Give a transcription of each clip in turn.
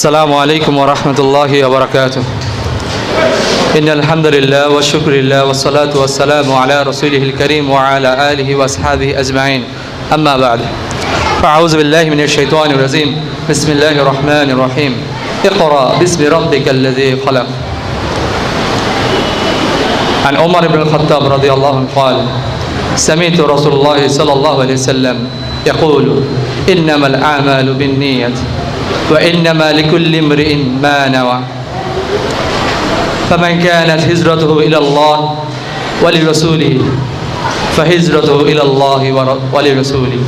السلام عليكم ورحمة الله وبركاته. إن الحمد لله والشكر لله والصلاة والسلام على رسوله الكريم وعلى آله وأصحابه أجمعين. أما بعد فأعوذ بالله من الشيطان الرجيم. بسم الله الرحمن الرحيم. اقرأ باسم ربك الذي خلق. عن عمر بن الخطاب رضي الله عنه قال سمعت رسول الله صلى الله عليه وسلم يقول إنما الأعمال بالنية. وإنما لكل امرئ ما نوى. فمن كانت هجرته إلى الله ولرسوله فهجرته إلى الله ولرسوله.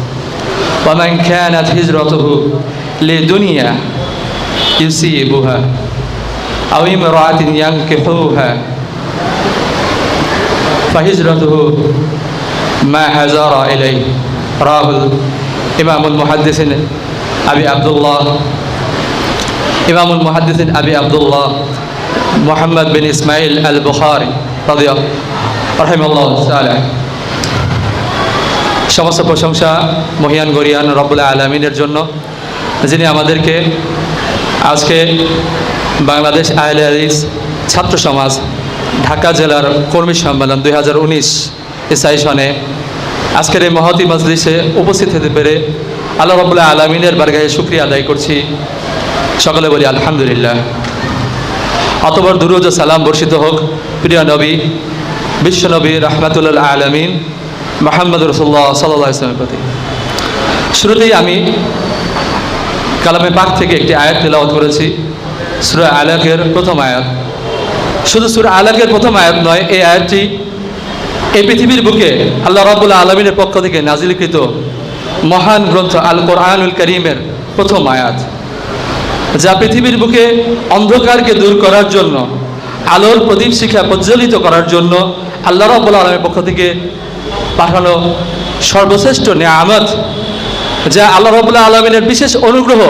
ومن كانت هجرته لدنيا يصيبها أو امرأة ينكحوها فهجرته ما هزر إليه. راه الإمام المحدث আবি আবদুল্লাহ। ইমামুল মহাদ্দিন আবি আবদুল্লাহ মোহাম্মদ বিন ইসমাইল আল বুখারি সমস্ত প্রশংসা মহিয়ান গরিয়ান রবুল্লা আলমিনের জন্য, যিনি আমাদেরকে আজকে বাংলাদেশ আহলে হাদিস ছাত্র সমাজ, ঢাকা জেলার কর্মী সম্মেলন দুই হাজার উনিশ সনে আজকের এই মহতি মজলিসে উপস্থিত হতে পেরে আল্লাহ রবুল্লাহ আলমিনের বারগাহে শুক্রিয়া আদায় করছি। সকলে বলি আলহামদুলিল্লাহ। অতবার দুরুজ সালাম বর্ষিত হোক, প্রিয় নবী বিশ্বনবী রহমাতুল্লাহ আলমিন মোহাম্মদ রসুল্লাহ সাল্লাহ ইসলামের প্রতি। শুরুতেই আমি কালামে পাক থেকে একটি আয়াত তেলাওয়াত করেছি, সুরা আলাকের প্রথম আয়াত। শুধু সুরা আলাকের প্রথম আয়াত নয়, এই আয়াতটি এই পৃথিবীর বুকে আল্লাহ রাবুল্লাহ আলমিনের পক্ষ থেকে নাজিলকৃত মহান গ্রন্থ আল কোরআনুল করিমের প্রথম আয়াত, যা পৃথিবীর বুকে অন্ধকারকে দূর করার জন্য, আলোর প্রদীপ শিখা প্রজ্বলিত করার জন্য আল্লাহ রাবুল আলমের পক্ষ থেকে পাঠানো সর্বশ্রেষ্ঠ নেয়ামত, যা আল্লাহ রবুল্লাহ আলমিনের বিশেষ অনুগ্রহ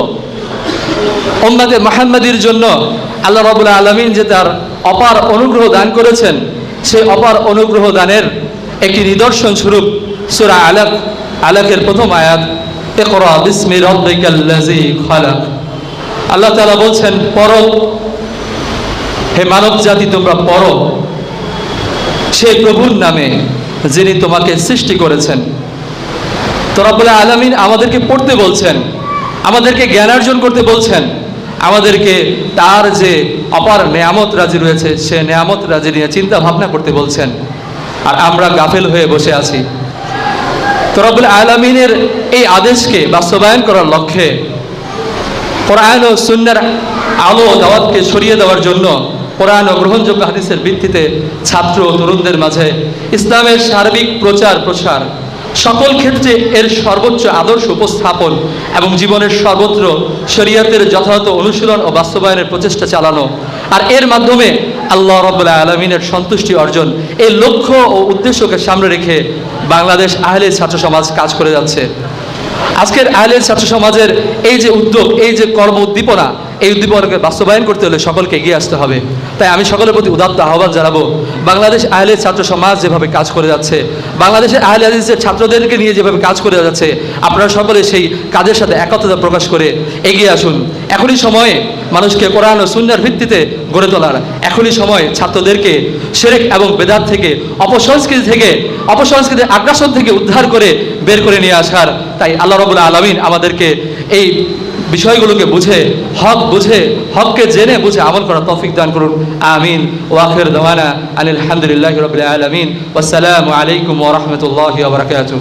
ওম্মাদে মাহাম্মাদির জন্য আল্লাহ রবুল্লাহ আলমিন যে তার অপার অনুগ্রহ দান করেছেন, সেই অপার অনুগ্রহ দানের একটি নিদর্শন স্বরূপ সুরা আলাক আলাকের প্রথম আয়াত, ইকরা বিসমি রব্বিকাল্লাযী খালাক। আল্লাহ তাআলা বলছেন, পড়ো। হে মানব জাতি, তোমরা পড়ো। সে প্রভুর নামে যিনি তোমাকে সৃষ্টি করেছেন। তো রব্বুল আলমিন আমাদেরকে পড়তে বলছেন, আমাদেরকে জ্ঞান অর্জন করতে বলছেন। আমাদেরকে তার যে অপার নেয়ামত রাজি রয়েছে, সে নেয়ামত রাজি নিয়ে চিন্তা ভাবনা করতে বলছেন। আর আমরা গাফেল হয়ে বসে আছি। তো রব্বুল আলমিনের এই আদেশকে বাস্তবায়ন করার লক্ষ্যে কোরআন ও সুন্নার আলো দাওয়াতকে সরিয়ে দেওয়ার জন্য কোরআন ও গ্রহণযোগ্য হাদিসের ভিত্তিতে ছাত্র ও তরুণদের মাঝে ইসলামের সার্বিক প্রচার প্রসার, সকল ক্ষেত্রে এর সর্বোচ্চ আদর্শ উপস্থাপন এবং জীবনের সর্বত্র শরিয়াতের যথাযথ অনুশীলন ও বাস্তবায়নের প্রচেষ্টা চালানো। আর এর মাধ্যমে আল্লাহ রব্বুল্লাহ আলমিনের সন্তুষ্টি অর্জন এই লক্ষ্য ও উদ্দেশ্যকে সামনে রেখে বাংলাদেশ আহলে ছাত্র সমাজ কাজ করে যাচ্ছে। আজকের আহলের ছাত্র সমাজের এই যে উদ্যোগ, এই যে কর্ম উদ্দীপনা, এই উদ্দীপনাকে বাস্তবায়ন করতে হলে সকলকে এগিয়ে আসতে হবে। তাই আমি সকলের প্রতি উদাত্ত আহ্বান জানাব, বাংলাদেশ আহলের ছাত্র সমাজ যেভাবে কাজ করে যাচ্ছে, বাংলাদেশের আহলে হাদিসের ছাত্রদেরকে নিয়ে যেভাবে কাজ করে যাচ্ছে, আপনারা সকলে সেই কাজের সাথে একত্রতা প্রকাশ করে এগিয়ে আসুন। এখনই সময়ে মানুষকে কোরআন ও সুন্দর ভিত্তিতে গড়ে তোলার, এখনই সময় ছাত্রদেরকে সেরেক এবং বেদাত থেকে, অপসংস্কৃতি থেকে, অপসংস্কৃতির আগ্রাসন থেকে উদ্ধার করে বের করে নিয়ে আসার। তাই আল্লাহ রবুল্লা আলমিন আমাদেরকে এই বিষয়গুলোকে বুঝে, হক বুঝে, হককে জেনে বুঝে আমল করা তৌফিক দান করুন। আমিন। ওয়াখির দওয়ানা আনিল হামদুলিল্লাহ রবিল আলমিন। আসসালামু আলাইকুম ওরহমতুল্লাহ বারকাতুহ।